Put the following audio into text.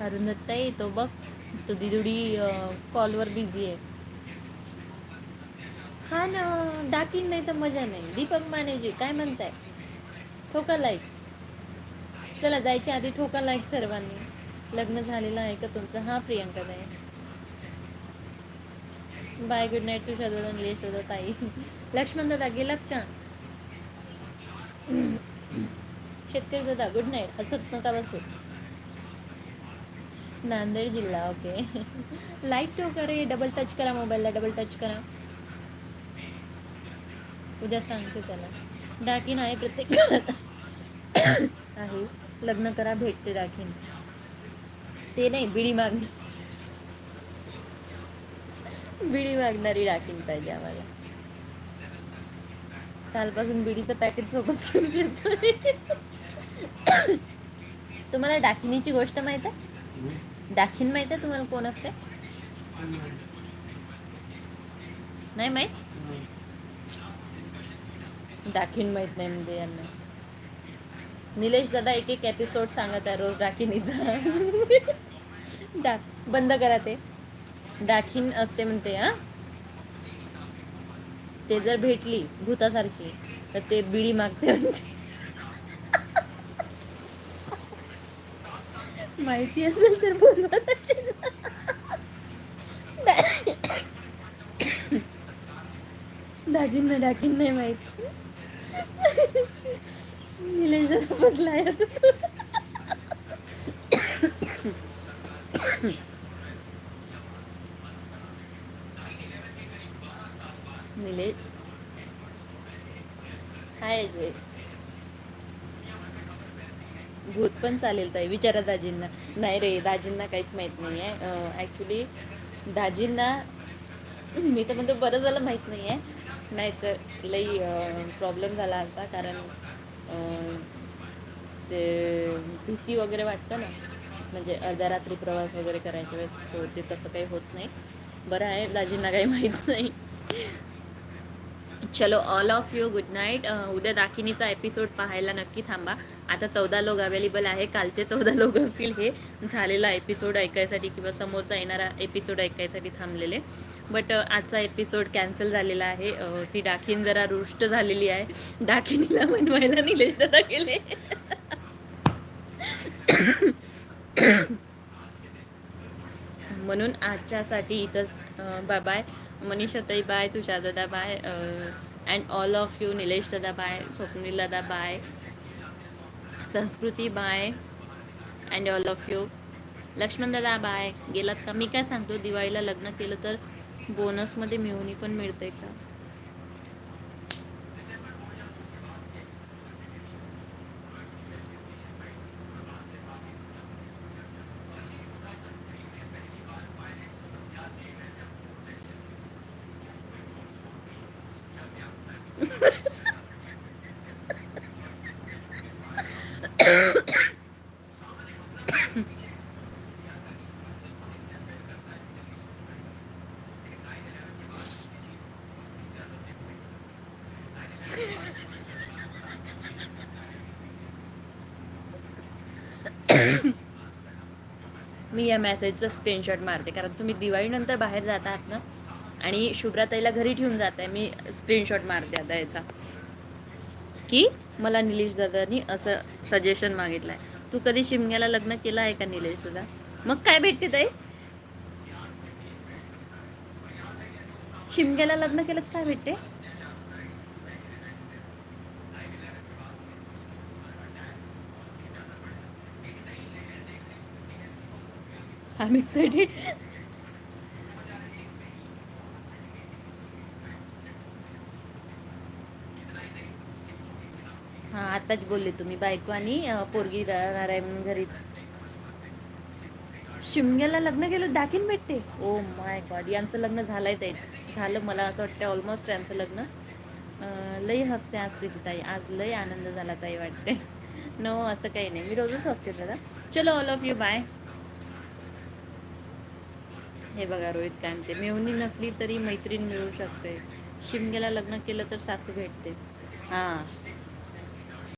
अरुंधताई तो बघ तुझी दिदुडी कॉलवर बिझी आहे. हा ना डाकीन नाही तर मजा नाही. दीपक मानेजी काय म्हणताय? ठोका लाईक चला जायच्या आधी ठोका लाईक सर्वांनी. लग्न झालेलं आहे का तुमचं? हा प्रियंका ताई. बाय गुड नाईट टू जवळ निलेश ताई. लक्ष्मण दादा गेलात का? शेतकरी दादा गुड नाईट. हसत नका बसू नांदेड जिल्हा ओके. लाईक टू करे डबल टच करा मोबाईलला डबल टच करा. उद्या सांगते त्याला. डाकीन आहे प्रत्येक आहे. लग्न करा भेटते डाकीन. ते नाही बिडी माग बिडी मागणारी डाकीन पाहिजे आम्हाला. कालपासून बिडीचं पॅकेट सोबत घेऊन फिरतोय तुम्हाला डाकिनीची गोष्ट माहीत आहे? डाकीन माहीत आहे तुम्हाला कोण असते? नाही माहीत? डाकीन माहीत नाही म्हणजे यांना. निलेश दादा एक एक एपिसोड सांगत आहे रोज डाकिनीचा. डाक बंद करा ते. डाकीन असते म्हणते हा? ते जर भेटली भूतासारखी तर ते बिडी मागते म्हणते. माहिती असेल तर बोलवा दाजींना डाकीन नाही माहीत. निलेश दादा बसलाय निलेश. हाय जय भूत पण चालेल ताई विचारा दाजींना. नाही रे दाजींना काहीच माहीत नाही आहे ॲक्च्युली दाजींना मी तर म्हणतो बरं झालं माहीत नाही आहे नाहीतर लई प्रॉब्लेम झाला असता कारण ते भीती वगैरे वाटतं ना. म्हणजे अर्ध्या रात्री प्रवास वगैरे करायच्या वेळेस तो ते तसं काही होत नाही. बरं आहे दाजींना काही माहीत नाही. चलो all of you good night उद्या दाखिनीचा एपिसोड पाहायला नक्की थांबा. आता चौदा लोक अवेलेबल आहे. कालचे चौदा लोक असतील हे झालेला एपिसोड ऐकायसाठी किंवा समोरचा येणारा एपिसोड ऐकायसाठी थांबलेले. बट आजचा एपिसोड कॅन्सल झालेला आहे. ती डाखीन जरा रुष्ट झालेली आहे. डाखिनीला म्हणवायला निलेश दादा गेले. म्हणून आजच्यासाठी इथंच बाय बाय मनीषा ताई बाय तुषार दादा bye and all of you Nilesh दादा बाय स्वप्नील दादा bye Sanskruti bye and all of you Laxman दादा बाय गेलात का? मी काय सांगतो दिवाळीला लग्न केलं तर बोनसमध्ये मिळून पण मिळते का? मी या मेसेजचा स्क्रीनशॉट मारते कारण तुम्ही दिवाळीनंतर बाहेर जात आहात ना? आणि शुभ्राताईला घरी ठेवून जात. आहे मी स्क्रीनशॉट मारते आता याचा. की मला निलेश दादानी असं सजेशन मागितलं आहे तू कधी शिमग्याला लग्न केलं आहे का निलेश दादा? मग काय भेटते ताई? शिमग्याला लग्न केलं काय भेटते? आय एम एक्सायटेड हा आताच बोलले तुम्ही. बायको आणि पोरगी राहणार आहे म्हणून घरीच. शिमग्याला लग्न केलं डाकीन भेटते. ओ माय गॉड यांचं लग्न झालंय ते झालं मला असं वाटतं ऑलमोस्ट यांचं लग्न. लई हसते आज तिथे ताई. आज लई आनंद झाला ताई वाटते नो असं काही नाही. मी रोजच हसते दादा. चलो ऑल ऑफ यू बाय हे बघा रोहित काय म्हणते. मेहुणी नसली तरी मैत्रीण मिळू शकते. शिमग्याला लग्न केलं तर सासू भेटते. हां.